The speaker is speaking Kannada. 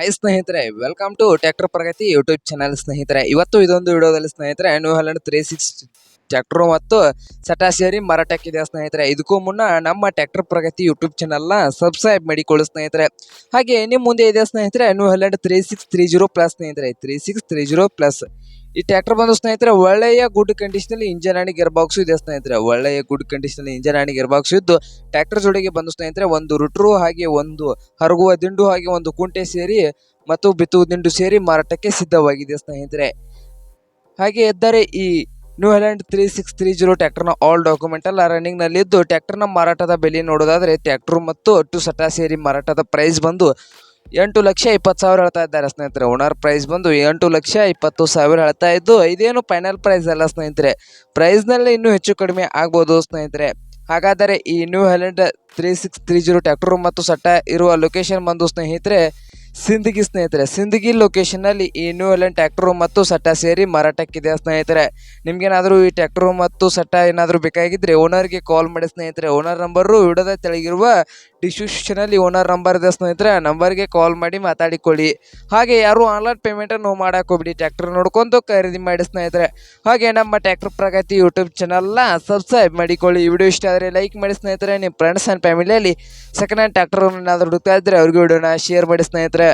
ಹೈ ಸ್ನೇಹಿತರೆ welcome to tractor Pragati YouTube channel ಸ್ನೇಹಿತರೆ. ಇವತ್ತು ಇದೊಂದು ವಿಡಿಯೋದಲ್ಲಿ ಸ್ನೇಹಿತರೆ New Holland three six tractor ಮತ್ತು ಸಟಾ ಸೇರಿ ಮಾರಾಟಕ್ಕಿದೆ ಸ್ನೇಹಿತರೆ? ಇದಕ್ಕೂ ಮುನ್ನ ನಮ್ಮ ಟ್ಯಾಕ್ಟರ್ ಪ್ರಗತಿ ಯೂಟ್ಯೂಬ್ ಚಾನಲ್ನ ಸಬ್ಸ್ಕ್ರೈಬ್ ಮಾಡಿಕೊಳ್ಳಿ ಸ್ನೇಹಿತರೆ. ಹಾಗೆ ನಿಮ್ಮ ಮುಂದೆ ಇದೆ ಸ್ನೇಹಿತರೆ? New Holland three six three zero plus ಸ್ನೇಹಿತರೆ. Three six three zero plus ಈ ಟ್ರ್ಯಾಕ್ಟರ್ ಬಂದು ಸ್ನೇಹಿತರೆ, ಒಳ್ಳೆಯ ಗುಡ್ ಕಂಡೀಷನ್ ಇಂಜನ್ ಆಣಿ ಗೇರ್ ಬಾಕ್ಸ್ ಇದೆ ಸ್ನೇಹಿತರೆ. ಒಳ್ಳೆಯ ಗುಡ್ ಕಂಡೀಷನ್ ಇಂಜನ್ ಆಣಿ ಗೇರ್ ಬಾಕ್ಸ್ ಇದ್ದು ಟ್ರ್ಯಾಕ್ಟರ್ ಜೋಡಿಗೆ ಬಂದು ಸ್ನೇಹಿತರೆ, ಒಂದು ರುಟ್ರು ಹಾಗೆ ಒಂದು ಹರಗುವ ದಿಂಡು ಹಾಗೆ ಒಂದು ಕುಂಟೆ ಸೇರಿ ಮತ್ತು ಬಿತ್ತುವ ದಿಂಡು ಸೇರಿ ಮಾರಾಟಕ್ಕೆ ಸಿದ್ಧವಾಗಿದೆ ಸ್ನೇಹಿತರೆ. ಹಾಗೆ ಇದ್ದರೆ ಈ New Holland three six three zero ಟ್ರ್ಯಾಕ್ಟರ್ನ ಆಲ್ ಡಾಕ್ಯುಮೆಂಟ್ ಎಲ್ಲ ರನ್ನಿಂಗ್ ಟ್ರ್ಯಾಕ್ಟರ್ನ ಮಾರಾಟದ ಬೆಲೆ ನೋಡೋದಾದ್ರೆ ಟ್ಯಾಕ್ಟರ್ ಮತ್ತು ಟು ಸಟಾ ಸೇರಿ ಮಾರಾಟದ ಪ್ರೈಸ್ ಬಂದು ಎಂಟು ಲಕ್ಷ ಇಪ್ಪತ್ತು ಸಾವಿರ ಹೇಳ್ತಾ ಇದ್ದಾರೆ ಸ್ನೇಹಿತರೆ. ಓನರ್ ಪ್ರೈಸ್ ಬಂದು ಎಂಟು ಲಕ್ಷ ಇಪ್ಪತ್ತು ಸಾವಿರ ಹೇಳ್ತಾ ಇದ್ದು, ಇದೇನು ಫೈನಲ್ ಪ್ರೈಸ್ ಅಲ್ಲ ಸ್ನೇಹಿತರೆ. ಪ್ರೈಸ್ನಲ್ಲಿ ಇನ್ನೂ ಹೆಚ್ಚು ಕಡಿಮೆ ಆಗ್ಬೋದು ಸ್ನೇಹಿತರೆ. ಹಾಗಾದರೆ ಈ New Holland three six three zero tractor ಮತ್ತು ಸಟ್ಟ ಇರುವ ಲೊಕೇಶನ್ ಬಂದು ಸ್ನೇಹಿತರೆ, ಸಿಂದಗಿ ಸ್ನೇಹಿತರೆ. ಸಿಂದಗಿ ಲೊಕೇಶನ್ನಲ್ಲಿ ಈ ನ್ಯೂ ಹ್ಯಾಲೆಂಡ್ ಟ್ಯಾಕ್ಟ್ರು ಮತ್ತು ಸಟ್ಟ ಸೇರಿ ಮಾರಾಟಕ್ಕಿದೆ ಸ್ನೇಹಿತರೆ. ನಿಮಗೇನಾದರೂ ಈ ಟ್ಯಾಕ್ಟ್ರು ಮತ್ತು ಸಟ್ಟ ಏನಾದರೂ ಬೇಕಾಗಿದ್ದರೆ ಓನರ್ಗೆ ಕಾಲ್ ಮಾಡಿ ಸ್ನೇಹಿತರೆ. ಓನರ್ ನಂಬರು ವಿಡೋದ ತೆಳಗಿರುವ ಡಿಸ್ಕ್ರಿಪ್ಷನಲ್ಲಿ ಓನರ್ ನಂಬರ್ ಇದೆ ಸ್ನೇಹಿತರೆ ನಂಬರ್ಗೆ ಕಾಲ್ ಮಾಡಿ ಮಾತಾಡಿಕೊಳ್ಳಿ. ಹಾಗೆ ಯಾರು ಆನ್ಲೈನ್ ಪೇಮೆಂಟನ್ನು ಮಾಡೋಕೆ ಹೋಗ್ಬಿಡಿ ಟ್ಯಾಕ್ಟರ್ ನೋಡ್ಕೊಂಡು ಖರೀದಿ ಮಾಡಿ ಸ್ನೇಹಿತರೆ. ಹಾಗೆ ನಮ್ಮ ಟ್ಯಾಕ್ಟರ್ ಪ್ರಗತಿ ಯೂಟ್ಯೂಬ್ ಚಾನಲ್ನ ಸಬ್ಸ್ಕ್ರೈಬ್ ಮಾಡಿಕೊಳ್ಳಿ. ಈ ವಿಡಿಯೋ ಇಷ್ಟ ಆದರೆ ಲೈಕ್ ಮಾಡಿ ಸ್ನೇಹಿತರೆ, ನಿಮ್ಮ ಫ್ರೆಂಡ್ಸ್ ಆ್ಯಂಡ್ ಫ್ಯಾಮಿಲಿಯಲ್ಲಿ ಸೆಕೆಂಡ್ ಹ್ಯಾಂಡ್ ಟ್ಯಾಕ್ಟರ್ ಏನಾದರೂ ಹುಡುಕ್ತಾ ಇದ್ದರೆ ಅವ್ರಿಗೆ ವಿಡಿಯೋನ ಶೇರ್ ಮಾಡಿ ಸ್ನೇಹಿತರೆ.